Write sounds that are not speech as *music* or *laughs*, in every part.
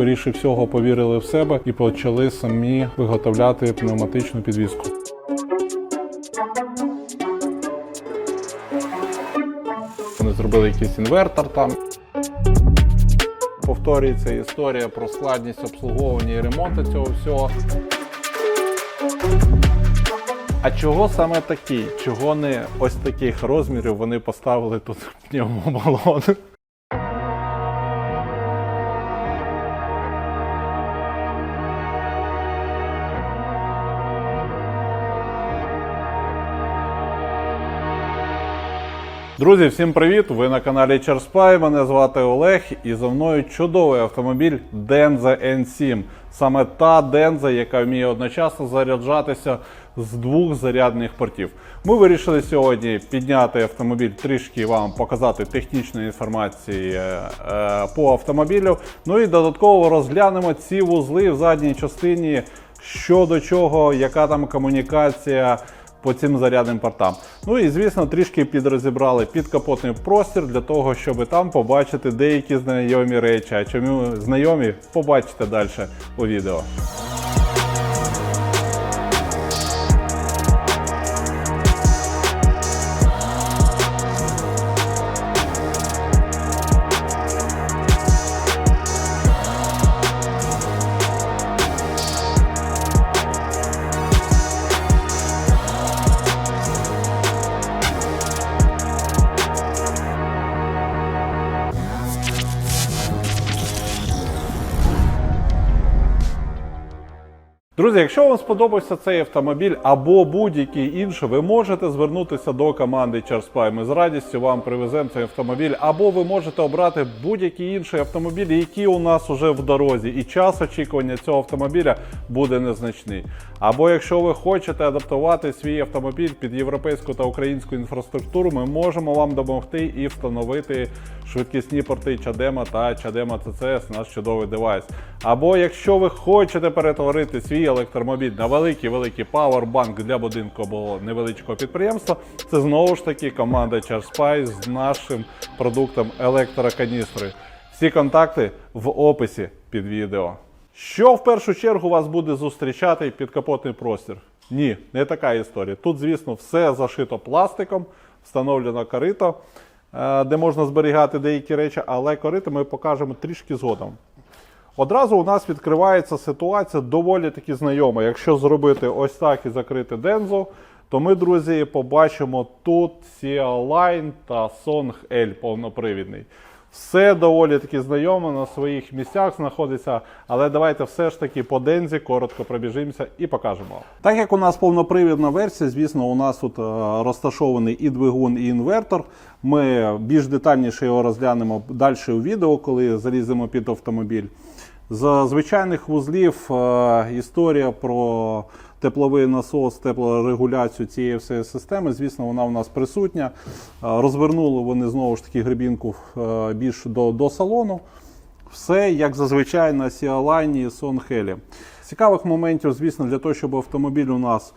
скоріше всього повірили в себе і почали самі виготовляти пневматичну підвіску. Вони зробили якийсь інвертор там. Повторюється історія про складність обслуговування і ремонту цього всього. А чого саме такий? Чого не ось таких розмірів вони поставили тут пневмобалон? Друзі, всім привіт! Ви на каналі Черспай. Мене звати Олег і за мною чудовий автомобіль Denza N7. Саме та Denza, яка вміє одночасно заряджатися з двох зарядних портів. Ми вирішили сьогодні підняти автомобіль трішки вам показати технічної інформації е, е, по автомобілю. Ну і додатково розглянемо ці вузли в задній частині, що до чого, яка там комунікація по цим зарядним портам. Ну і звісно, трішки підрозібрали підкапотний простір для того, щоб там побачити деякі знайомі речі. А чому знайомі, побачите далі у відео. Друзі, якщо вам сподобався цей автомобіль або будь-який інший, ви можете звернутися до команди Charspy. Ми з радістю вам привеземо цей автомобіль, або ви можете обрати будь-який інший автомобіль, який у нас вже в дорозі, і час очікування цього автомобіля буде незначний. Або якщо ви хочете адаптувати свій автомобіль під європейську та українську інфраструктуру, ми можемо вам допомогти і встановити швидкісні порти Чадема та Чадема CCS, наш чудовий девайс. Або якщо ви хочете перетворити свій електромобіль на великий великий павербанк для будинку або невеличкого підприємства, це знову ж таки команда ChargeSpy з нашим продуктом електроканістри. Всі контакти в описі під відео. Що в першу чергу вас буде зустрічати підкапотний простір? Ні, не така історія. Тут, звісно, все зашито пластиком, встановлено корито, е, де можна зберігати деякі речі, але корито ми покажемо трішки згодом. Одразу у нас відкривається ситуація доволі таки знайома. Якщо зробити ось так і закрити Дензо, то ми, друзі, побачимо тут Cia Line та Song L повнопривідний. Все доволі таки знайомо на своїх місцях знаходиться, але давайте все ж таки по дензі коротко пробіжимося і покажемо. Так як у нас повнопривідна версія, звісно, у нас тут е, розташований і двигун, і інвертор. Ми більш детальніше його розглянемо далі у відео, коли заліземо під автомобіль. З звичайних вузлів е, історія про тепловий насос, теплорегуляцію цієї всієї системи, звісно, вона у нас присутня. Е, Розвернули вони знову ж таки грибінку е, більш до, до салону. Все як зазвичай на Сіалайні і Сонхелі. Цікавих моментів, звісно, для того, щоб автомобіль у нас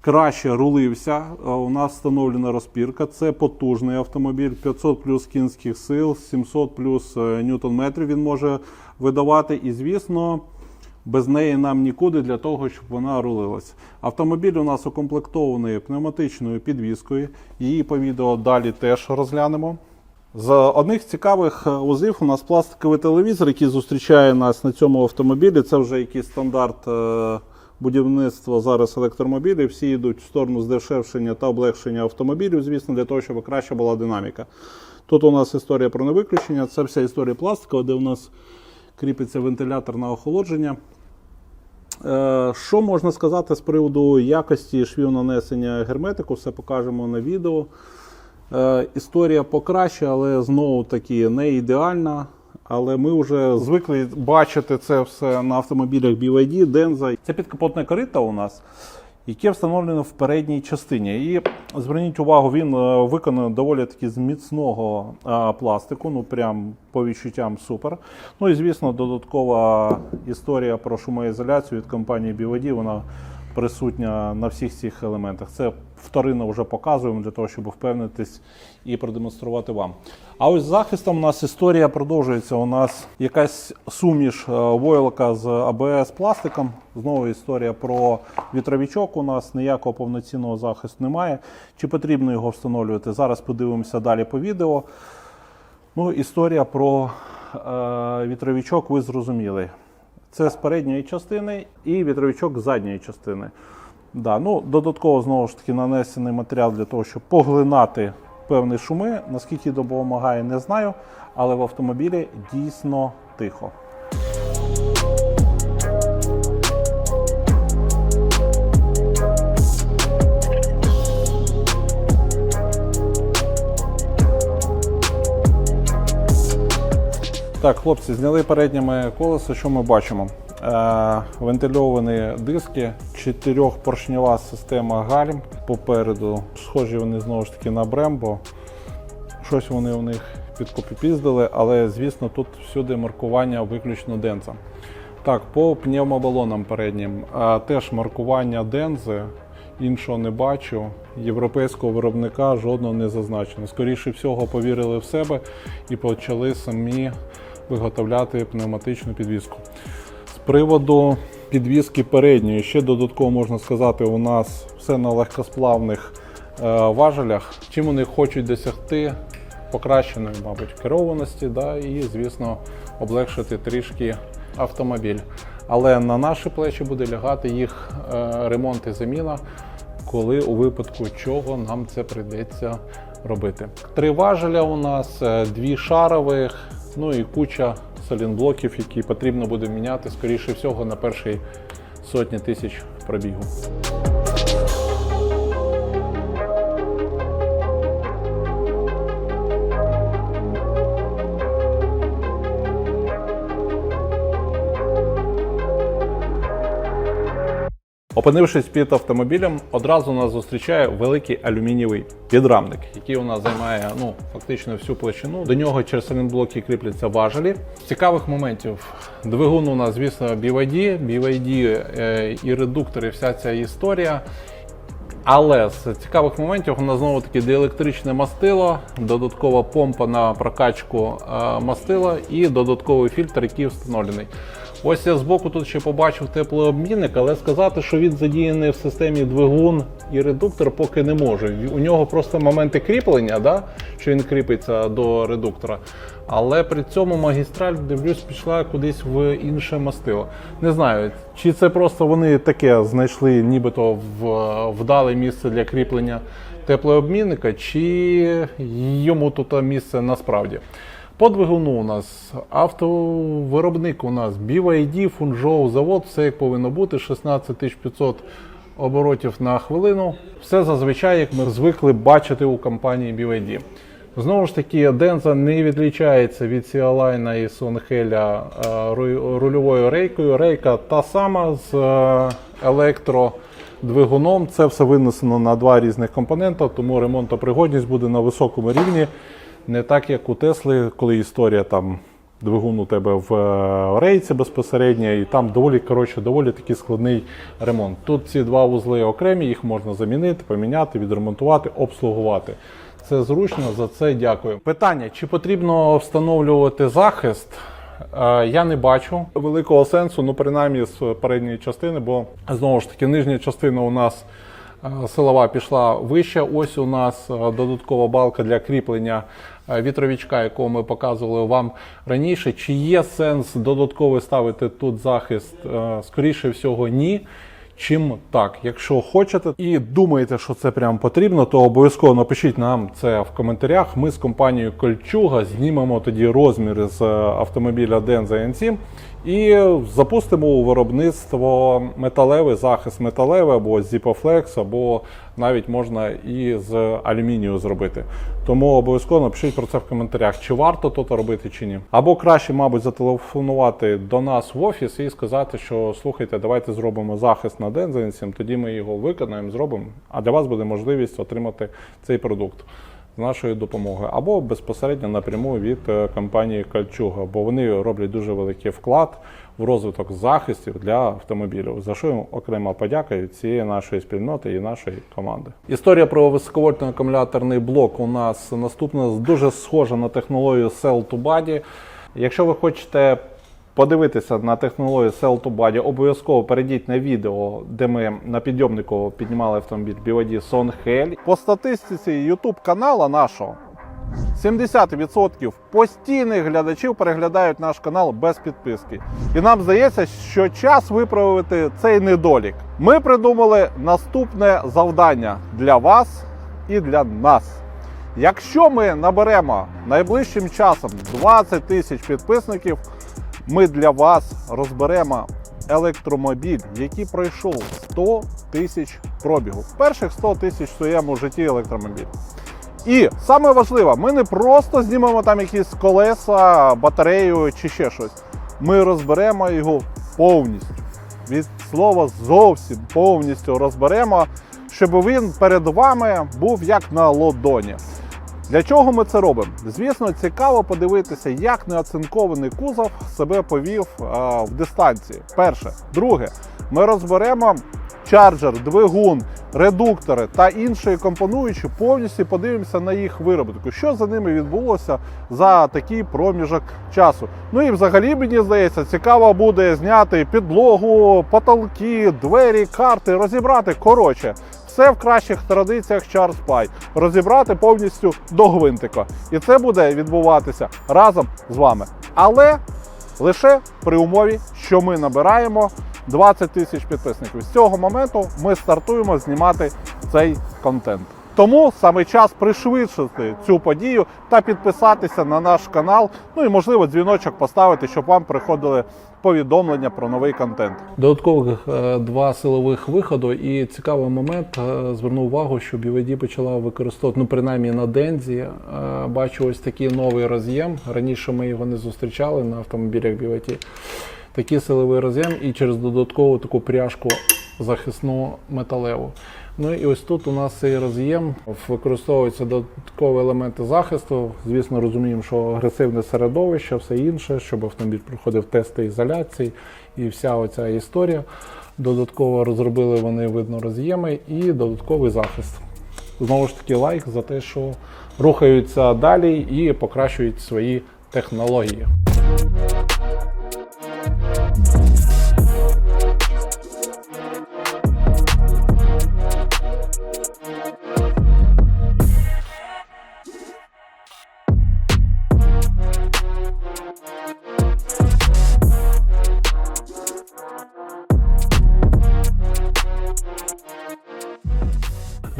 краще рулився. У нас встановлена розпірка. Це потужний автомобіль, 500 плюс кінських сил, 700 плюс е, ньютон-метрів він може видавати. І, звісно, без неї нам нікуди для того, щоб вона рулилась. Автомобіль у нас укомплектований пневматичною підвіскою. Її по відео далі теж розглянемо. З одних цікавих е, узлів у нас пластиковий телевізор, який зустрічає нас на цьому автомобілі. Це вже якийсь стандарт е, будівництва зараз електромобілів. Всі йдуть в сторону здешевшення та облегшення автомобілів, звісно, для того, щоб краще була динаміка. Тут у нас історія про невиключення. Це вся історія пластикова, де у нас кріпиться вентилятор на охолодження. Е, Що можна сказати з приводу якості швів нанесення герметику, все покажемо на відео. Е, Історія покраще, але знову таки не ідеальна. Але ми вже звикли бачити це все на автомобілях BYD, Denza. Це підкапотне корито у нас, яке встановлено в передній частині. І зверніть увагу, він е, виконаний доволі таки з міцного е, пластику, ну прям по відчуттям супер. Ну і звісно, додаткова історія про шумоізоляцію від компанії BYD, вона присутня на всіх цих елементах. Це вторинно вже показуємо для того, щоб впевнитись і продемонструвати вам. А ось з захистом у нас історія продовжується. У нас якась суміш е, войлока з АБС пластиком. Знову історія про вітровічок. У нас ніякого повноцінного захисту немає. Чи потрібно його встановлювати? Зараз подивимося далі по відео. Ну, історія про е, вітровічок ви зрозуміли. Це з передньої частини і вітровичок з задньої частини. Да, ну, додатково знову ж таки нанесений матеріал для того, щоб поглинати певні шуми. Наскільки допомагає, не знаю, але в автомобілі дійсно тихо. Так, хлопці, зняли передніми колеса. Що ми бачимо? Е, вентильовані диски, чотирьохпоршнева система гальм попереду. Схожі вони знову ж таки на Брембо. Щось вони у них підкопіпіздили, але звісно тут всюди маркування виключно денза. Так, по пневмобалонам переднім е, теж маркування дензи. Іншого не бачу. Європейського виробника жодного не зазначено. Скоріше всього, повірили в себе і почали самі виготовляти пневматичну підвіску. З приводу підвіски передньої, ще додатково можна сказати, у нас все на легкосплавних е, важелях. Чим вони хочуть досягти покращеної, мабуть, керованості, да, і, звісно, облегшити трішки автомобіль. Але на наші плечі буде лягати їх е, ремонт і заміна, коли у випадку чого нам це прийдеться робити. Три важеля у нас, е, дві шарових, ну і куча салінблоків, які потрібно буде міняти, скоріше всього, на першій сотні тисяч пробігу. Опинившись під автомобілем, одразу нас зустрічає великий алюмінієвий підрамник, який у нас займає ну фактично всю площину. До нього через салінблоки кріпляться важелі. З цікавих моментів двигун у нас, звісно, BYD, BYD е, і редуктори, вся ця історія. Але з цікавих моментів у нас знову таки диелектричне мастило, додаткова помпа на прокачку е, мастила і додатковий фільтр, який встановлений. Ось я збоку тут ще побачив теплообмінник, але сказати, що він задіяний в системі двигун і редуктор, поки не можу. У нього просто моменти кріплення, да? що він кріпиться до редуктора. Але при цьому магістраль, дивлюсь, пішла кудись в інше мастило. Не знаю, чи це просто вони таке знайшли, нібито вдале місце для кріплення теплообмінника, чи йому тут місце насправді. По двигуну у нас автовиробник у нас BYD, Фунжоу, завод, все як повинно бути, 16500 оборотів на хвилину. Все зазвичай, як ми звикли бачити у компанії BYD. Знову ж таки, Денза не відрізняється від Сіалайна і Сонхеля е, рульовою рейкою. Рейка та сама з е, електродвигуном. Це все винесено на два різних компонента, тому ремонтопригодність буде на високому рівні. Не так, як у Тесли, коли історія там двигун у тебе в е, рейці безпосередньо, і там доволі коротше, доволі такий складний ремонт. Тут ці два вузли окремі, їх можна замінити, поміняти, відремонтувати, обслугувати. Це зручно, за це дякую. Питання: чи потрібно встановлювати захист? Е, Я не бачу великого сенсу, ну принаймні з передньої частини, бо знову ж таки нижня частина у нас силова пішла вище. Ось у нас додаткова балка для кріплення вітровічка, якого ми показували вам раніше. Чи є сенс додатково ставити тут захист? Скоріше всього, ні. Чим так, якщо хочете і думаєте, що це прям потрібно, то обов'язково напишіть нам це в коментарях. Ми з компанією Кольчуга знімемо тоді розміри з е, автомобіля Denza N7 і запустимо у виробництво металевий захист металевий або з Zipoflex, або навіть можна і з алюмінію зробити. Тому обов'язково напишіть про це в коментарях, чи варто то робити чи ні. Або краще, мабуть, зателефонувати до нас в офіс і сказати, що слухайте, давайте зробимо захист на Дензенсім, тоді ми його виконаємо, зробимо. А для вас буде можливість отримати цей продукт. Нашою допомогою, або безпосередньо напряму від е, компанії Кальчуга, бо вони роблять дуже великий вклад в розвиток захистів для автомобілів. За що їм окрема подяка від цієї нашої спільноти і нашої команди. Історія про високовольтний акумуляторний блок у нас наступна дуже схожа на технологію Cell to Body. Якщо ви хочете подивитися на технологію Cell to Body, обов'язково перейдіть на відео, де ми на підйомнику піднімали автомобіль BYD Sonhel. По статистиці YouTube канала нашого 70% постійних глядачів переглядають наш канал без підписки. І нам здається, що час виправити цей недолік. Ми придумали наступне завдання для вас і для нас. Якщо ми наберемо найближчим часом 20 тисяч підписників, ми для вас розберемо електромобіль, який пройшов 100 тисяч пробігу. Перших 100 тисяч в своєму житті електромобіль. І саме важливе, ми не просто знімемо там якісь колеса, батарею чи ще щось. Ми розберемо його повністю. Від слова зовсім повністю розберемо, щоб він перед вами був як на лодоні. Для чого ми це робимо? Звісно, цікаво подивитися, як неоцинкований кузов себе повів а, в дистанції. Перше. Друге, ми розберемо чарджер, двигун, редуктори та інші компонуючі, повністю подивимося на їх виробітку, що за ними відбулося за такий проміжок часу. Ну і взагалі, мені здається, цікаво буде зняти підлогу, потолки, двері, карти, розібрати. Коротше, все в кращих традиціях Charles Pie. Розібрати повністю до гвинтика. І це буде відбуватися разом з вами. Але лише при умові, що ми набираємо 20 тисяч підписників. З цього моменту ми стартуємо знімати цей контент. Тому саме час пришвидшити цю подію та підписатися на наш канал. Ну і можливо дзвіночок поставити, щоб вам приходили повідомлення про новий контент. Додаткових е, два силових виходу, і цікавий момент е, звернув увагу, що BYD почала використовувати, ну принаймні на Дензі. е, Бачу ось такий новий роз'єм. Раніше ми його не зустрічали на автомобілях BYD. Такий силовий роз'єм і через додаткову таку пряжку захисну металеву. Ну і ось тут у нас цей роз'єм використовуються додаткові елементи захисту. Звісно, розуміємо, що агресивне середовище, все інше, щоб автомобіль проходив тести ізоляції і вся оця історія. Додатково розробили вони видно роз'єми і додатковий захист. Знову ж таки, лайк за те, що рухаються далі і покращують свої технології.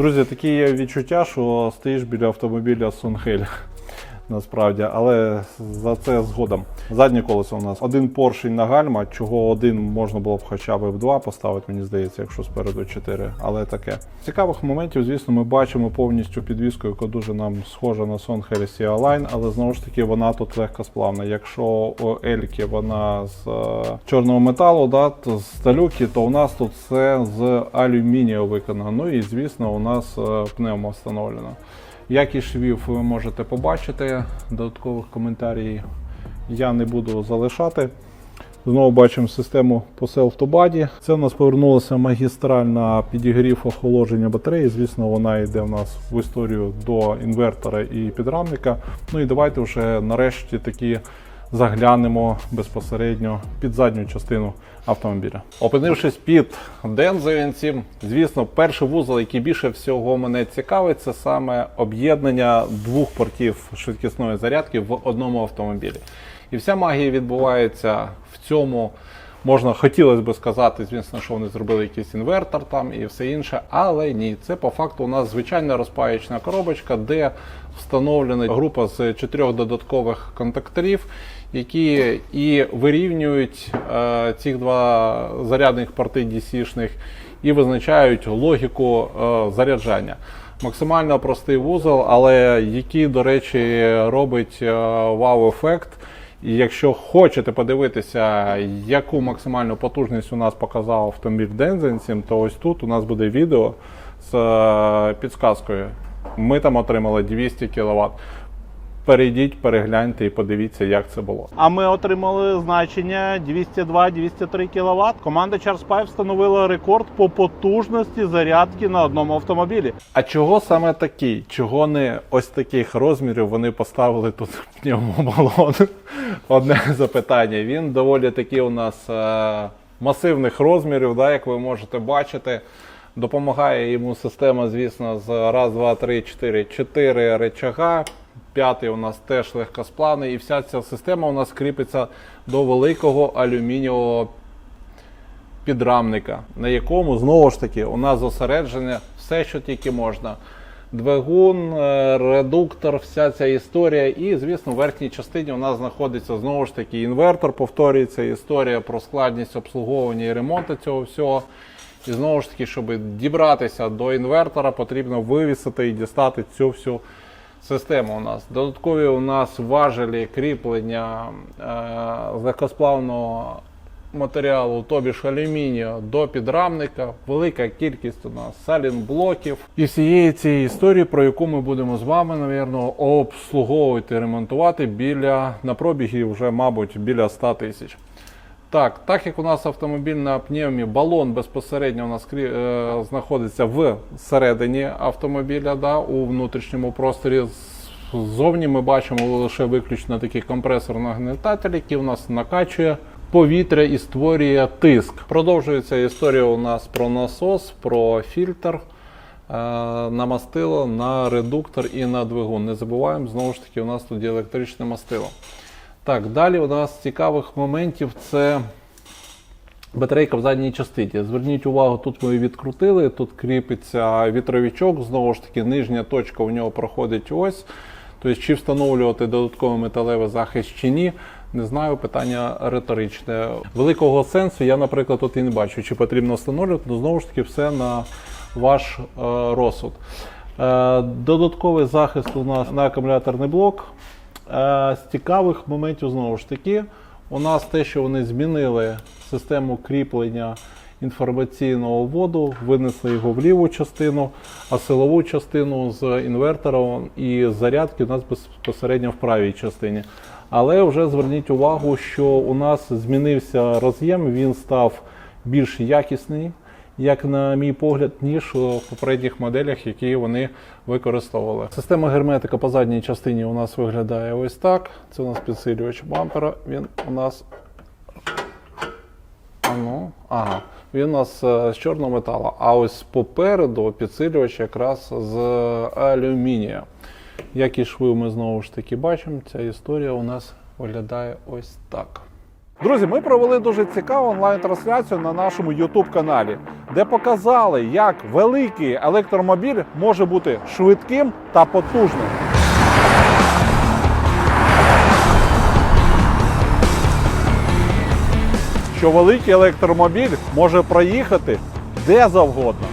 Друзі, такі є відчуття, що стоїш біля автомобіля Сунхель. Насправді, але за це згодом. Заднє колесо у нас один поршень на гальма, чого один можна було б хоча б в два поставити, мені здається, якщо спереду чотири. Але таке. Цікавих моментів, звісно, ми бачимо повністю підвіску, яка дуже нам схожа на Сон Heritage Align, але знову ж таки вона тут легкосплавна. Якщо у Ельки вона з е, чорного металу, да, то з сталюки, то у нас тут все з алюмінію виконано. Ну і звісно, у нас е, пневмо встановлено. Якість швів ви можете побачити. Додаткових коментарів я не буду залишати. Знову бачимо систему по Self to Body. Це в нас повернулася магістральна підігрів охолодження батареї. Звісно, вона йде в нас в історію до інвертора і підрамника. Ну і давайте вже нарешті такі заглянемо безпосередньо під задню частину автомобіля. Опинившись під Дензою N7, звісно, перший вузол, який більше всього мене цікавить, це саме об'єднання двох портів швидкісної зарядки в одному автомобілі. І вся магія відбувається в цьому. Можна хотілося б сказати, звісно, що вони зробили якийсь інвертор там і все інше, але ні, це по факту у нас звичайна розпаєчна коробочка, де встановлена група з чотирьох додаткових контакторів, які і вирівнюють е, ці два зарядних порти DC-шних і визначають логіку е, заряджання. Максимально простий вузол, але який, до речі, робить е, вау-ефект. І якщо хочете подивитися, яку максимальну потужність у нас показав автомобіль 7, то ось тут у нас буде відео з е, підсказкою. Ми там отримали 200 кВт. Перейдіть, перегляньте і подивіться, як це було. А ми отримали значення 202-203 кВт. Команда ChargePipe встановила рекорд по потужності зарядки на одному автомобілі. А чого саме такий? Чого не ось таких розмірів вони поставили тут пневмобалон? *laughs* Одне запитання. Він доволі таки у нас е, масивних розмірів, да, як ви можете бачити. Допомагає йому система, звісно, з раз, два, три, чотири, чотири речага. П'ятий у нас теж легкосплавний, і вся ця система у нас кріпиться до великого алюмінієвого підрамника, на якому знову ж таки у нас зосереджене все, що тільки можна. Двигун, е, редуктор, вся ця історія. І, звісно, в верхній частині у нас знаходиться знову ж таки інвертор. Повторюється історія про складність обслуговування і ремонту цього всього. І знову ж таки, щоб дібратися до інвертора, потрібно вивісити і дістати цю всю систему у нас. Додаткові у нас важелі кріплення е, легкосплавного матеріалу, тобі ж алюмінію до підрамника, велика кількість у нас салінблоків і всієї цієї історії, про яку ми будемо з вами, навірно, обслуговувати, ремонтувати біля на пробігі вже, мабуть, біля 100 тисяч. Так, так як у нас автомобіль на пневмі, балон безпосередньо у нас е, знаходиться в середині автомобіля, да, у внутрішньому просторі. Ззовні ми бачимо лише виключно такий компресор-нагнетатель, який у нас накачує повітря і створює тиск. Продовжується історія у нас про насос, про фільтр. е, На мастило, на редуктор і на двигун. Не забуваємо, знову ж таки, у нас тут є електричне мастило. Так, далі у нас цікавих моментів це батарейка в задній частині. Зверніть увагу, тут ми її відкрутили, тут кріпиться вітровичок, знову ж таки, нижня точка у нього проходить ось. Тобто, чи встановлювати додатковий металевий захист чи ні, не знаю, питання риторичне. Великого сенсу я, наприклад, тут і не бачу, чи потрібно встановлювати, але знову ж таки все на ваш е, розсуд. Е, додатковий захист у нас на акумуляторний блок. Е, З цікавих моментів знову ж таки, у нас те, що вони змінили систему кріплення інформаційного вводу, винесли його в ліву частину, а силову частину з інвертором і зарядки у нас безпосередньо в правій частині. Але вже зверніть увагу, що у нас змінився роз'єм, він став більш якісний, як на мій погляд, ніж у попередніх моделях, які вони використовували. Система герметика по задній частині у нас виглядає ось так. Це у нас підсилювач бампера. Він у нас. А ну, ага. Він у нас е, з чорного металу. А ось попереду підсилювач якраз з алюмінія. Які шви ми знову ж таки бачимо, ця історія у нас виглядає ось так. Друзі, ми провели дуже цікаву онлайн-трансляцію на нашому YouTube каналі, де показали, як великий електромобіль може бути швидким та потужним. Що великий електромобіль може проїхати де завгодно.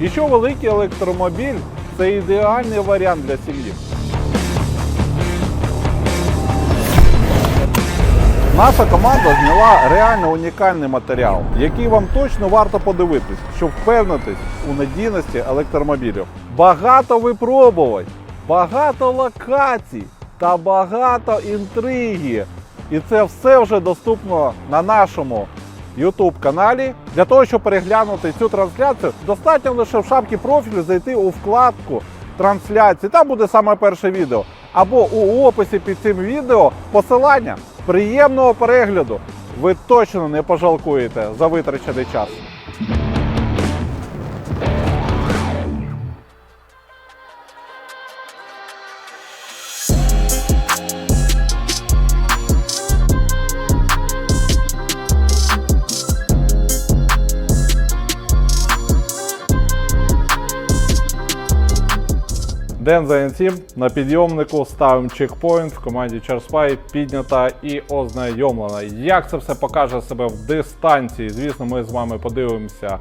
І що великий електромобіль це ідеальний варіант для сім'ї. Наша команда зняла реально унікальний матеріал, який вам точно варто подивитись, щоб впевнитись у надійності електромобілів. Багато випробувань, багато локацій та багато інтриги. І це все вже доступно на нашому YouTube каналі. Для того, щоб переглянути цю трансляцію, достатньо лише в шапці профілю зайти у вкладку трансляції. Там буде саме перше відео. Або у описі під цим відео посилання. Приємного перегляду! Ви точно не пожалкуєте за витрачений час. Ден за N7 на підйомнику ставимо чекпоінт в команді Черспай піднята і ознайомлена. Як це все покаже себе в дистанції? Звісно, ми з вами подивимося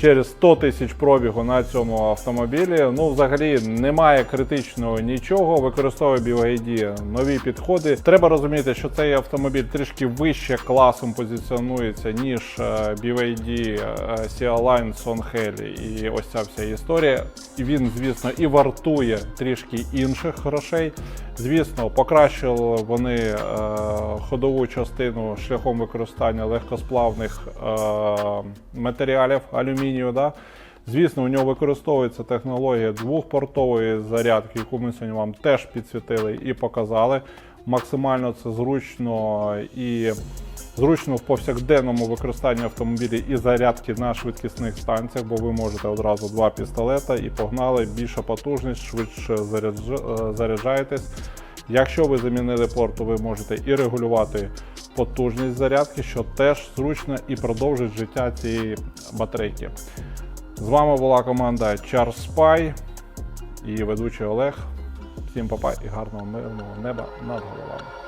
через 100 тисяч пробігу на цьому автомобілі. Ну, взагалі, немає критичного нічого. Використовує BYD нові підходи. Треба розуміти, що цей автомобіль трішки вище класом позиціонується, ніж е, BYD е, C-Line Sonheli і ось ця вся історія. Він, звісно, і вартує трішки інших грошей. Звісно, покращили вони е, ходову частину шляхом використання легкосплавних е, матеріалів алюмінію. Да? Звісно, у нього використовується технологія двохпортової зарядки, яку ми сьогодні вам теж підсвітили і показали. Максимально це зручно і зручно в повсякденному використанні автомобілів і зарядки на швидкісних станціях, бо ви можете одразу два пістолета і погнали більша потужність, швидше е, заряджаєтесь. Якщо ви замінили порт, то ви можете і регулювати потужність зарядки, що теж зручно і продовжить життя цієї батарейки. З вами була команда Charles і ведучий Олег. Всім папа і гарного мирного неба над головами.